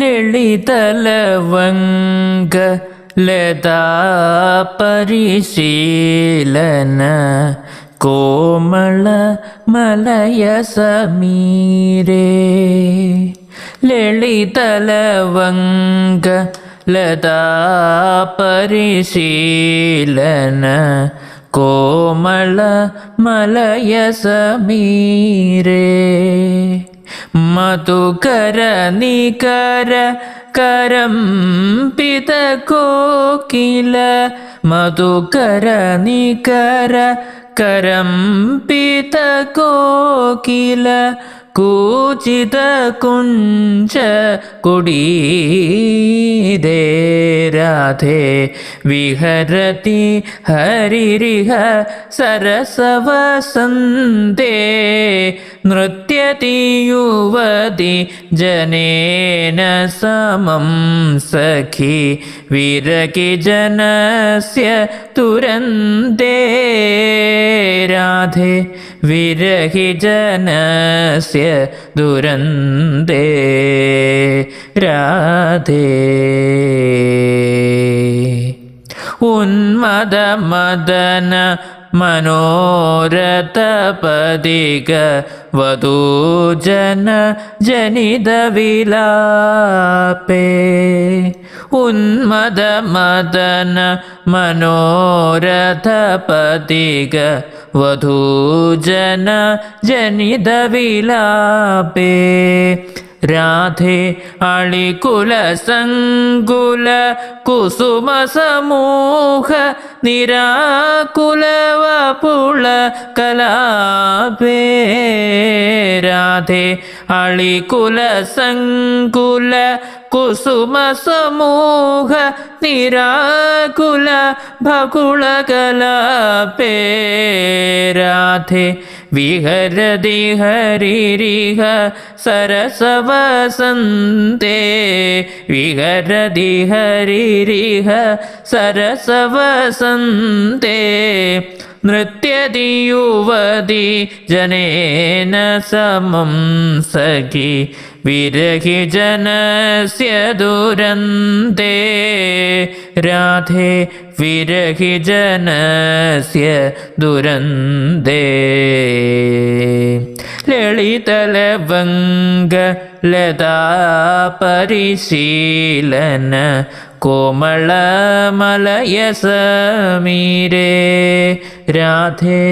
ലളിതലവങ്ക ലതാ പരിശീലന കോമള മലയ സമീരേ ലളിതലവങ്ക ലതാ പരിശീലന കോമള മലയ സമീരേ മധുകര നികര കരം പിത കോകില മധുകര നികര കരം പിത കോകില കൂചിത കുഞ്ച കുടീരേ രാധേ വിഹരതി ഹരിരിഹ സരസവസന്തേ नृत्यति युवति जनेन समं सखि विरकिजनस्य तुरन्ते राधे विरहिजनस्य दुरन्ते राधे। उन्मदमदन രാധേ ഉന്മദ മദന മനോരഥ പതിക വധൂജന ജനിത വിലാപേ ഉന്മദ മദന മനോരഥ വധൂജന ജനിത രാധേ അളികുല സങ്കുല കുസുമ സമൂഹ നിരാകുല വപുള കലാപേ. രാധേ അളികുല സങ്കുല कुसुमसमूह निराकुल भकुलकलापे राधे विहरदि हरिरिह सरसवसन्ते विहरदि हरिरिह सरसवसन्ते നൃത്യതി യുവതി ജനേന സമം സഖി വിരഹി ജനസ്യ ദുരന്തേ. രാധേ വിരഹി ജനസ്യ ദുരന്തേ. ലളിതലവങ്ക ലതാ പരിശീലന കോമളമലയ സമീരേ രാധേ.